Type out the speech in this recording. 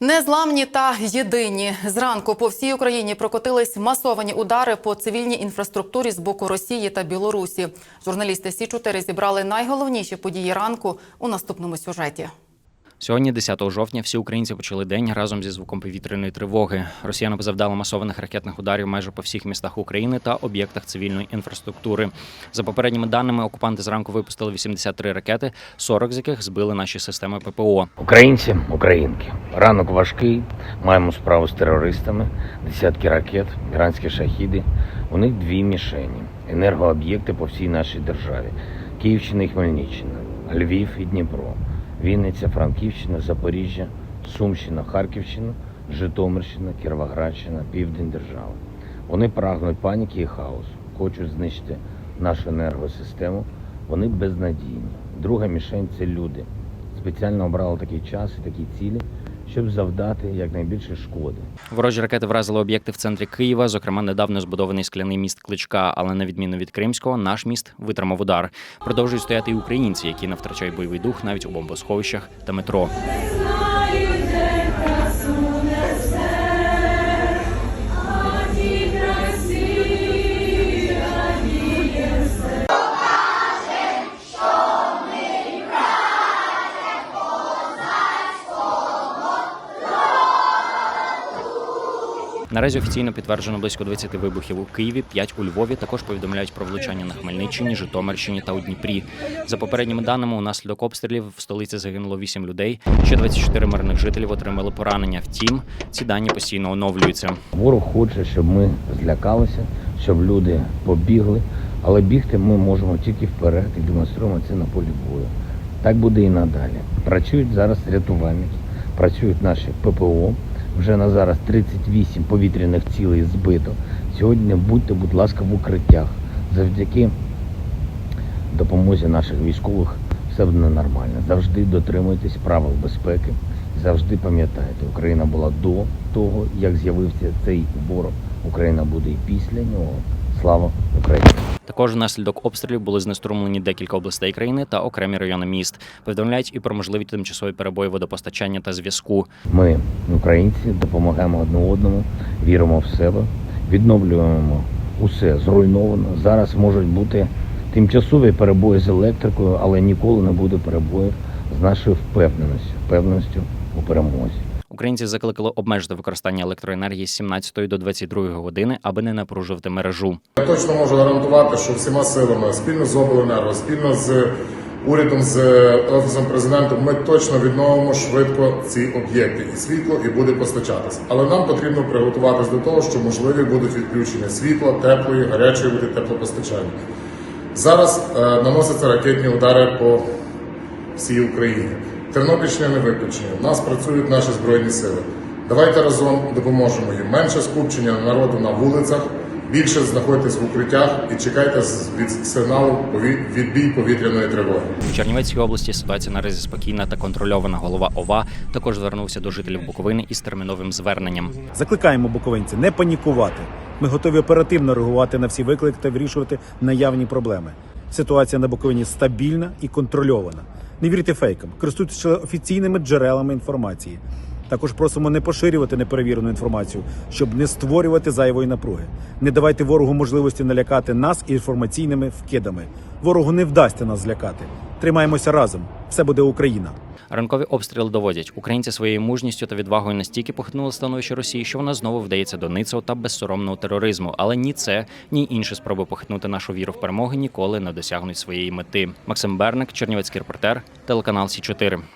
Незламні та єдині зранку по всій Україні прокотились масовані удари по цивільній інфраструктурі з боку Росії та Білорусі. Журналісти Сі 4 зібрали найголовніші події ранку у наступному сюжеті. Сьогодні, 10 жовтня, всі українці почали день разом зі звуком повітряної тривоги. Росіяни завдали масованих ракетних ударів майже по всіх містах України та об'єктах цивільної інфраструктури. За попередніми даними, окупанти зранку випустили 83 ракети, 40 з яких збили наші системи ППО. Українці, українки, ранок важкий. Маємо справу з терористами, десятки ракет, іранські шахіди. У них дві мішені: енергооб'єкти по всій нашій державі: Київщина і Хмельниччина, Львів і Дніпро, Вінниця, Франківщина, Запоріжжя, Сумщина, Харківщина, Житомирщина, Кіровоградщина, Південь держави. Вони прагнуть паніки і хаосу, хочуть знищити нашу енергосистему. Вони безнадійні. Друга мішень це люди. Спеціально обрали такий час і такі цілі, щоб завдати якнайбільше шкоди. Ворожі ракети вразили об'єкти в центрі Києва, зокрема недавно збудований скляний міст Кличка. Але на відміну від Кримського, наш міст витримав удар. Продовжують стояти і українці, які не втрачають бойовий дух навіть у бомбосховищах та метро. Наразі офіційно підтверджено близько 20 вибухів у Києві, 5 у Львові. Також повідомляють про влучання на Хмельниччині, Житомирщині та у Дніпрі. За попередніми даними, унаслідок обстрілів в столиці загинуло 8 людей. Ще 24 мирних жителів отримали поранення. Втім, ці дані постійно оновлюються. Ворог хоче, щоб ми злякалися, щоб люди побігли, але бігти ми можемо тільки вперед і демонструємо це на полі бою. Так буде і надалі. Працюють зараз рятувальники, працюють наші ППО. Вже на зараз 38 повітряних цілей збито. Сьогодні будьте, будь ласка, в укриттях. Завдяки допомозі наших військових все буде нормально. Завжди дотримуйтесь правил безпеки. Завжди пам'ятайте, Україна була до того, як з'явився цей ворог. Україна буде і після нього. Слава Україні! Також внаслідок обстрілів були знеструмлені декілька областей країни та окремі райони міст. Повідомляють і про можливі тимчасові перебої водопостачання та зв'язку. Ми, українці, допомагаємо одне одному, віримо в себе, відновлюємо усе зруйновано. Зараз можуть бути тимчасові перебої з електрикою, але ніколи не буде перебоїв з нашою впевненістю, впевненістю у перемозі. Українці закликали обмежити використання електроенергії з 17 до 22 години, аби не напружувати мережу. Я точно можу гарантувати, що всіма силами спільно з обленерго, спільно з урядом, з офісом президента, ми точно відновимо швидко ці об'єкти і світло, і буде постачатися. Але нам потрібно приготуватись до того, що можливі будуть відключення світла, теплої, гарячої води, теплопостачання. Зараз е, наносяться ракетні удари по всій Україні. Тернопільщина не виключення. У нас працюють наші збройні сили. Давайте разом допоможемо їм. Менше скупчення народу на вулицях, більше знаходьтесь в укриттях і чекайте з- від сигналу відбій повітряної тривоги. У Чернівецькій області ситуація наразі спокійна та контрольована. Голова ОВА також звернувся до жителів Буковини із терміновим зверненням. Закликаємо буковинці не панікувати. Ми готові оперативно реагувати на всі виклики та вирішувати наявні проблеми. Ситуація на Буковині стабільна і контрольована. Не вірте фейкам, користуйтесь офіційними джерелами інформації. Також просимо не поширювати неперевірену інформацію, щоб не створювати зайвої напруги. Не давайте ворогу можливості налякати нас інформаційними вкидами. Ворогу не вдасться нас злякати. Тримаємося разом. Все буде Україна. Ранкові обстріли доводять, українці своєю мужністю та відвагою настільки похитнули становище Росії, що вона знову вдається до ницого та безсоромного тероризму. Але ні це, ні інші спроби похитнути нашу віру в перемоги ніколи не досягнуть своєї мети. Максим Берник, Чернівецький репортер, телеканал Сі 4